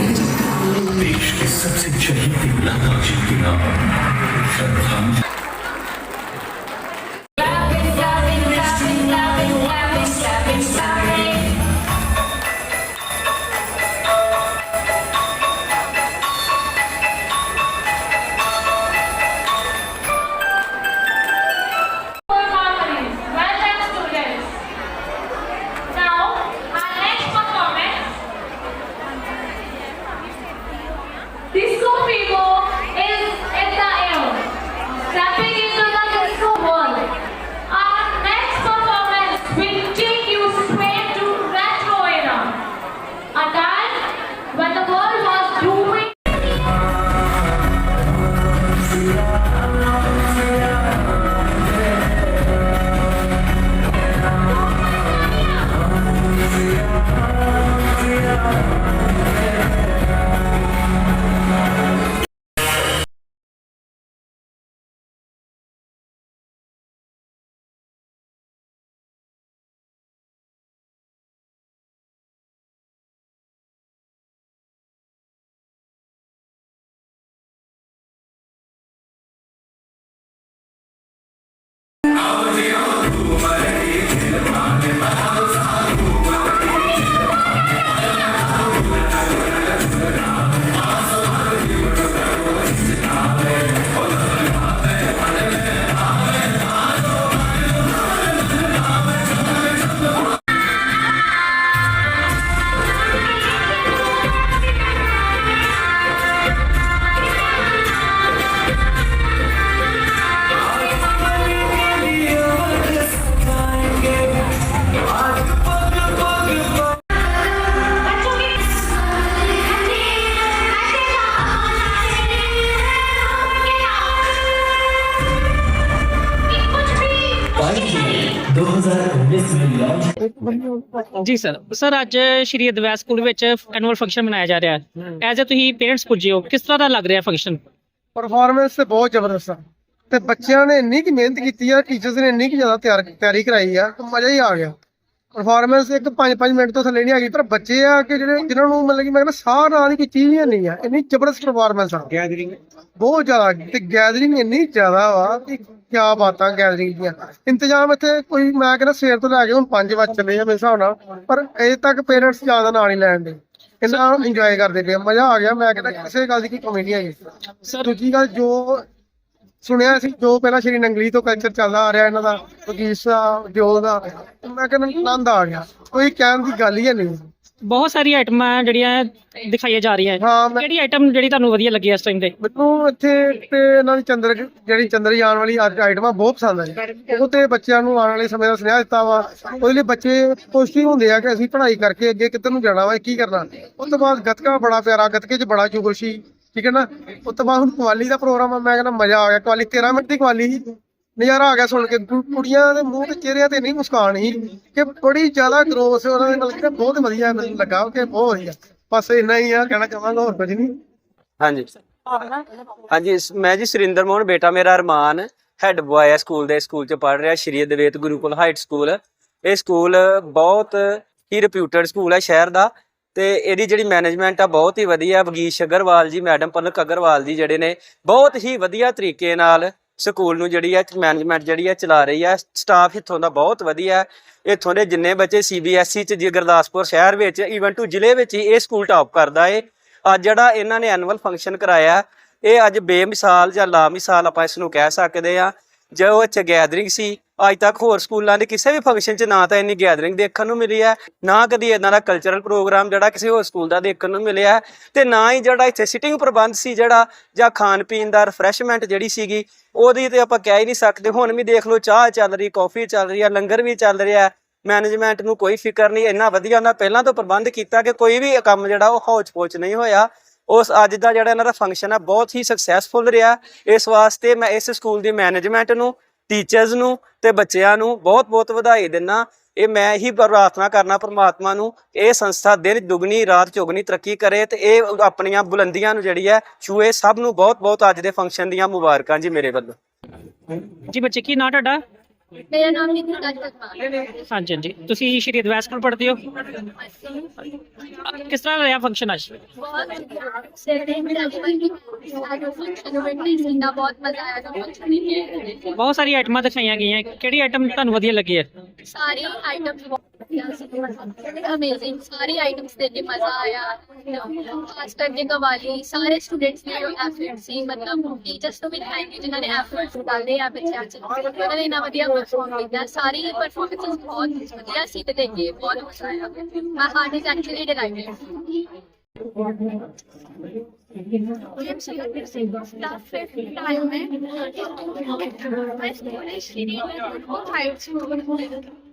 देश के सबसे चहेते लता जी के नाम श्रद्धांजलि ਜੀ ਸਰ ਸਰ ਅੱਜ ਸ਼੍ਰੀ ਅਦਵੈਤ ਸਕੂਲ ਵਿੱਚ ਐਨੂਅਲ ਫੰਕਸ਼ਨ ਮਨਾਇਆ ਜਾ ਰਿਹਾ ਹੈ। ਐਜ਼ ਅ ਤੁਸੀਂ ਪੇਰੈਂਟਸ ਪੁੱਜੇ ਹੋ ਕਿਸ ਤਰ੍ਹਾਂ ਦਾ ਲੱਗ ਰਿਹਾ ਫੰਕਸ਼ਨ ਪਰਫਾਰਮੈਂਸ ਤੇ ਬਹੁਤ ਜ਼ਬਰਦਸਤ ਆ। ਤੇ ਬੱਚਿਆਂ ਨੇ ਇੰਨੀ ਕਿ ਮਿਹਨਤ ਕੀਤੀ ਆ ਟੀਚਰਸ ਨੇ ਇੰਨੀ ਕਿ ਜ਼ਿਆਦਾ ਤਿਆਰ ਤਿਆਰੀ ਕਰਾਈ ਆ ਕਿ ਮਜ਼ਾ ਹੀ ਆ ਗਿਆ। ਪਰਫਾਰਮੈਂਸ ਇੱਕ 5-5 ਮਿੰਟ ਤੋਂ ਥੱਲੇ ਨਹੀਂ ਹੈਗੀ ਪਰ ਬੱਚੇ ਆ ਕਿ ਜਿਹੜੇ ਜਿਨ੍ਹਾਂ ਨੂੰ ਮਤਲਬ ਕਿ ਮੈਂ ਕਹਿੰਦਾ ਸਾਹ ਨਾਲ ਦੀ ਕੋਈ ਚੀਜ਼ ਹੀ ਨਹੀਂ ਆ ਇੰਨੀ ਜ਼ਬਰਦਸਤ ਪਰਫਾਰਮੈਂਸ ਆ। ਗੈਦਰਿੰਗ ਬਹੁਤ ਜ਼ਿਆਦਾ ਤੇ ਗੈਦਰਿੰਗ ਇੰਨੀ ਜ਼ਿਆਦਾ ਵਾ ਕਿ ਕੀ ਬਾਤਾਂ ਗੈਦਰਿੰਗ ਦੀਆਂ। ਇੰਤਜ਼ਾਮ ਇੱਥੇ ਕੋਈ ਮੈਂ ਕਹਿੰਦਾ ਸਵੇਰ ਤੋਂ ਲੈ ਕੇ ਹੁਣ 5 ਵਜੇ ਚੱਲੇ ਆ ਮੇਰੇ ਹਿਸਾਬ ਨਾਲ ਪਰ ਅਜੇ ਤੱਕ ਪੇਰੈਂਟਸ ਜ਼ਿਆਦਾ ਨਾਲ ਨਹੀਂ ਲੈਣ ਦੇ। ਇੰਨਾ ਇੰਜੋਏ ਕਰਦੇ ਪਏ ਮਜ਼ਾ ਆ ਗਿਆ। ਮੈਂ ਕਹਿੰਦਾ ਕਿਸੇ ਗੱਲ ਦੀ ਕੀ ਕਮੀ ਨਹੀਂ ਹੈਗੀ। ਸਰ ਦੂਜੀ ਗੱਲ ਜੋ ਸੁਣਿਆ ਸੀ ਜੋ ਪਹਿਲਾਂ ਸ਼੍ਰੀ ਨੰਗਲੀ ਤੋਂ ਕਲਚਰ ਚੱਲਦਾ ਆ ਰਿਹਾ ਇਹਨਾਂ ਦਾ ਬਗੀਚ ਦਾ ਉਦਯੋਗ ਦਾ ਮੈਂ ਕਹਿੰਦਾ ਆਨੰਦ ਆ ਗਿਆ। ਕੋਈ ਕਹਿਣ ਦੀ ਗੱਲ ਹੀ ਨਹੀਂ। ਬਹੁਤ ਸਾਰੀਆਂ ਆਈਟਮਾਂ ਜਿਹੜੀਆਂ ਦਿਖਾਈਆਂ ਜਾ ਰਹੀਆਂ ਹੈ ਹਾਂ ਮੈਂ ਕਿਹੜੀ ਆਈਟਮ ਜਿਹੜੀ ਤੁਹਾਨੂੰ ਵਧੀਆ ਲੱਗੀ ਇਸ ਟਾਈਮ ਤੇ? ਮੈਨੂੰ ਇੱਥੇ ਤੇ ਇਹਨਾਂ ਦੀ ਚੰਦਰ ਜਿਹੜੀ ਚੰਦਰਯਾਨ ਵਾਲੀ ਅੱਜ ਆਈਟਮਾਂ ਬਹੁਤ ਪਸੰਦ ਆਈ ਉਹ ਤੇ ਬੱਚਿਆਂ ਨੂੰ ਆਉਣ ਵਾਲੇ ਸਮੇਂ ਦਾ ਸੁਨੇਹਾ ਦਿੱਤਾ ਵਾ। ਉਹਦੇ ਲਈ ਬੱਚੇ ਪੋਜ਼ਿਟਿਵ ਹੁੰਦੇ ਆ ਕਿ ਅਸੀਂ ਪੜ੍ਹਾਈ ਕਰਕੇ ਅੱਗੇ ਕਿੱਧਰ ਨੂੰ ਜਾਣਾ ਵਾ ਕੀ ਕਰਨਾ। ਉਸ ਤੋਂ ਬਾਅਦ ਗੱਤਕਾ ਬੜਾ ਪਿਆਰਾ ਗੱਤਕੇ 'ਚ ਬੜਾ ਜੋਸ਼ ਸੀ ਠੀਕ ਹੈ ਨਾ? ਉਸ ਤੋਂ ਬਾਅਦ ਹੁਣ ਕਵਾਲੀ ਦਾ ਪ੍ਰੋਗਰਾਮ ਆ ਮੈਂ ਕਹਿੰਦਾ ਮਜ਼ਾ ਆ ਗਿਆ। ਕਵਾਲੀ 13 ਮਿੰਟ ਦੀ ਕਵਾਲੀ ਸੀ। ਨਜ਼ਾਰਾ ਆ ਗਿਆ ਸੁਣ ਕੇ। ਕੁ- ਕੁੜੀਆਂ ਦੇ ਮੂੰਹ ਤੇ ਚਿਹਰਿਆਂ ਤੇ ਨਹੀਂ ਮੁਸਕਾਨ ਸੀ ਕਿ ਬੜੀ ਜ਼ਿਆਦਾ ਗਰੋਸ ਉਹਨਾਂ ਦੇ, ਮਤਲਬ ਕਿ ਬਹੁਤ ਵਧੀਆ ਮੈਨੂੰ ਲੱਗਾ ਕਿ ਬਹੁਤ ਵਧੀਆ। ਬਸ ਇੰਨਾ ਹੀ ਆ, ਕਹਿਣਾ ਚਾਹਾਂਗਾ ਹੋਰ ਕੁਝ ਨਹੀਂ। ਹਾਂਜੀ। ਹਾਂਜੀ, ਸ- ਮੈਂ ਜੀ ਸੁਰਿੰਦਰ ਮੋਹਨ, ਬੇਟਾ ਮੇਰਾ ਅਰਮਾਨ ਹੈੱਡ ਬॉय ਹੈ ਸਕੂਲ ਦੇ, ਸਕੂਲ ਚ ਪੜ੍ਹ ਰਿਹਾ, ਸ਼੍ਰੀ ਅਦਵੈਤ ਗੁਰੂਕੁਲ ਹਾਈਟ ਸਕੂਲ ਇਹ ਸਕੂਲ ਬਹੁਤ ਹੀ ਰਿਪਿਊਟਡ ਸਕੂਲ ਹੈ ਸ਼ਹਿਰ ਦਾ ਤੇ ਇਹਦੀ ਜਿਹੜੀ ਮੈਨੇਜਮੈਂਟ ਆ ਬਹੁਤ ਹੀ ਵਧੀਆ। ਵਗੀਸ਼ ਅਗਰਵਾਲ ਜੀ ਮੈਡਮ ਪਲਕ ਅਗਰਵਾਲ ਜੀ ਜਿਹੜੇ ਨੇ, ਬਹੁਤ ਹੀ ਵਧੀਆ ਤਰੀਕੇ ਨਾਲ ਸਕੂਲ ਨੂੰ ਜਿਹੜੀ ਹੈ ਮੈਨੇਜਮੈਂਟ ਜਿਹੜੀ ਹੈ ਚਲਾ ਰਹੀ ਹੈ ਸਟਾਫ ਇੱਥੋਂ ਦਾ ਬਹੁਤ ਵਧੀਆ। ਹੈ ਇੱਥੋਂ ਦੇ ਜਿੰਨੇ ਬੱਚੇ ਸੀਬੀਐਸਈ ਚ, ਜੀ ਗੁਰਦਾਸਪੁਰ ਸ਼ਹਿਰ ਵਿੱਚ ਈਵਨ ਟੂ ਜ਼ਿਲ੍ਹੇ ਵਿੱਚ ਹੀ ਇਹ ਸਕੂਲ ਟਾਪ ਕਰਦਾ ਏ। ਅੱਜ ਜਿਹੜਾ ਇਹਨਾਂ ਨੇ ਐਨੂਅਲ ਫੰਕਸ਼ਨ ਕਰਾਇਆ, ਇਹ ਅੱਜ ਬੇਮਿਸਾਲ ਜਾਂ ਲਾਮਿਸਾਲ ਆਪਾਂ ਇਸ ਨੂੰ ਕਹਿ ਸਕਦੇ ਆ। ਜੋ ਇੱਥੇ ਗੈਦਰਿੰਗ ਸੀ ਅੱਜ ਤੱਕ ਹੋਰ ਸਕੂਲਾਂ ਦੇ ਕਿਸੇ ਵੀ ਫੰਕਸ਼ਨ 'ਚ ਨਾ ਤਾਂ ਇੰਨੀ ਗੈਦਰਿੰਗ ਦੇਖਣ ਨੂੰ ਮਿਲੀ ਹੈ ਨਾ ਕਦੀ ਇਦਾਂ ਦਾ ਕਲਚਰਲ ਪ੍ਰੋਗਰਾਮ ਜਿਹੜਾ ਕਿਸੇ ਹੋਰ ਸਕੂਲ ਦਾ ਦੇਖਣ ਨੂੰ ਮਿਲਿਆ ਹੈ, ਤੇ ਨਾ ਹੀ ਜਿਹੜਾ ਇੱਥੇ ਸਿਟਿੰਗ ਪ੍ਰਬੰਧ ਸੀ ਜਿਹੜਾ ਜਾਂ ਖਾਣ ਪੀਣ ਦਾ ਰਿਫਰੈਸ਼ਮੈਂਟ ਜਿਹੜੀ ਸੀਗੀ ਉਹਦੀ ਤੇ ਆਪਾਂ ਕਹਿ ਹੀ ਨਹੀਂ ਸਕਦੇ। ਹੁਣ ਵੀ ਦੇਖ ਲਓ ਚਾਹ ਚੱਲ ਰਹੀ ਕਾਫੀ ਚੱਲ ਰਹੀ ਹੈ ਲੰਗਰ ਵੀ ਚੱਲ ਰਿਹਾ ਮੈਨੇਜਮੈਂਟ ਨੂੰ ਕੋਈ ਫਿਕਰ ਨਹੀਂ ਇੰਨਾ ਵਧੀਆ ਉਹਨਾਂ ਪਹਿਲਾਂ ਤੋਂ ਪ੍ਰਬੰਧ ਕੀਤਾ ਕਿ ਕੋਈ ਵੀ ਕੰਮ ਜਿਹੜਾ ਉਹ ਹੌਚ ਪੌਚ ਨਹੀਂ ਹੋਇਆ। ਉਸ ਅੱਜ ਦਾ ਜਿਹੜਾ ਇਹਨਾਂ ਦਾ ਫੰਕਸ਼ਨ ਆ ਬਹੁਤ ਹੀ ਸਕਸੈਸਫੁਲ ਰਿਹਾ। ਇਸ ਵਾਸਤੇ ਮੈਂ ਇਸ ਸਕੂਲ ਦੀ ਮੈਨੇਜਮੈਂਟ ਨੂੰ ਟੀਚਰਸ ਨੂੰ ਤੇ ਬੱਚਿਆਂ ਨੂੰ ਬਹੁਤ ਬਹੁਤ ਵਧਾਈ ਦਿੰਦਾ। ਇਹ ਮੈਂ ਹੀ ਪ੍ਰਾਰਥਨਾ ਕਰਨਾ ਪ੍ਰਮਾਤਮਾ ਨੂੰ, ਇਹ ਸੰਸਥਾ ਦਿਨ ਦੁਗਣੀ, ਰਾਤ ਚੁਗਣੀ ਤਰੱਕੀ ਕਰੇ ਤੇ ਇਹ ਆਪਣੀਆਂ ਬੁਲੰਦੀਆਂ ਨੂੰ ਜਿਹੜੀ ਹੈ, ਛੂਏ ਸਭ ਨੂੰ ਬਹੁਤ ਬਹੁਤ ਅੱਜ ਦੇ ਫੰਕਸ਼ਨ ਦੀਆਂ ਮੁਬਾਰਕਾਂ ਜੀ ਮੇਰੇ ਵੱਲੋਂ। ਜੀ ਬੱਚੇ, ਕੀ ਨਾਂ ਤੁਹਾਡਾ? ਮੇਰਾ ਨਾਮ ਕੁਮਾਰ ਹੈ ਹਾਂਜੀ ਹਾਂਜੀ। ਤੁਸੀਂ ਸ਼੍ਰੀ ਅਦਵੈਤ ਸਕੂਲ ਪੜ੍ਹਦੇ ਹੋ? ਕਿਸ ਤਰ੍ਹਾਂ ਰਿਹਾ ਫੰਕਸ਼ਨ ਅੱਜ? ਬਹੁਤ ਬਹੁਤ ਸਾਰੀ ਆਈਟਮਾਂ ਦਿਖਾਈਆਂ ਗਈਆਂ। ਕਿਹੜੀ ਆਈਟਮ ਤੁਹਾਨੂੰ ਵਧੀਆ ਲੱਗੀ ਹੈ? ਸਾਰੀ ਆਈਟਮਸ अमेजिंग सारी आइटम्स देख के मज़ा आया. खास करके कवाली सारे स्टूडेंट्स ने एफर्ट सी मतलब टीचर्स तो भी थैंक यू जिन्होंने एफर्ट्स डाले या बच्चे अच्छे उन्होंने इतना वधिया परफॉर्म किया. सारी परफॉर्मेंसेस बहुत वधिया सी देख के बहुत मज़ा आया. My heart is actually delighted time में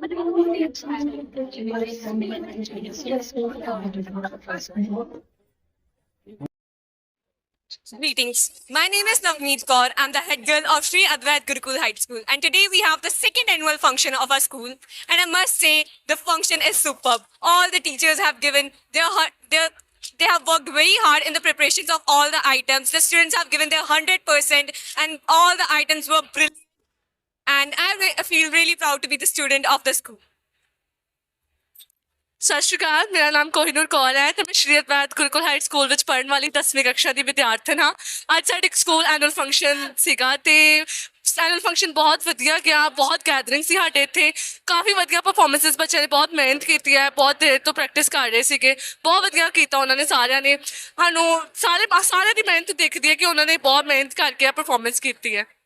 but I. Greetings. My name is Navneet Kaur. I'm the head girl of Sri Advait Gurukul High School. And today we have the second annual function of our school. And I must say, the function is superb. All the teachers have given their, their they have worked very hard in the preparations of all the items. The students have given their 100% and all the items were brilliant. And I re- feel really proud to be the student of the school. ਸਤਿ ਸ਼੍ਰੀ ਅਕਾਲ, ਮੇਰਾ ਨਾਮ ਕੋਹਿਨੂਰ ਕੌਰ ਹੈ ਤੇ ਮੈਂ ਸ਼੍ਰੀ Advait Gurukul high school ਵਿੱਚ ਪੜ੍ਹਨ ਵਾਲੀ 10ਵੀਂ ਕਕਸ਼ਾ ਦੀ ਵਿਦਿਆਰਥਣ ਹਾਂ। ਅੱਜ ਸਾਡੇ ਸਕੂਲ ਐਨੂਅਲ ਫੰਕਸ਼ਨ ਸੀਗਾ ਤੇ ਐਨੂਅਲ ਫੰਕਸ਼ਨ ਬਹੁਤ ਵਧੀਆ ਗਿਆ, ਬਹੁਤ ਗੈਦਰਿੰਗ ਸੀ ਸਾਡੇ ਇੱਥੇ। ਕਾਫੀ ਵਧੀਆ ਪਰਫਾਰਮੈਂਸਸ ਬੱਚਿਆਂ ਨੇ ਬਹੁਤ ਮਿਹਨਤ ਕੀਤੀ ਹੈ, ਬਹੁਤ ਦੇਰ ਤੋਂ ਪ੍ਰੈਕਟਿਸ ਕਰ ਰਹੇ ਸੀਗੇ। ਬਹੁਤ ਵਧੀਆ ਕੀਤਾ ਉਹਨਾਂ ਨੇ ਸਾਰਿਆਂ ਨੇ। ਸਾਨੂੰ ਸਾਰੇ, ਸਾਰਿਆਂ ਦੀ ਮਿਹਨਤ ਦਿਖਦੀ ਹੈ ਕਿ ਉਹਨਾਂ ਨੇ ਬਹੁਤ ਮਿਹਨਤ ਕਰਕੇ ਪਰਫਾਰਮੈਂਸ ਕੀਤੀ ਹੈ।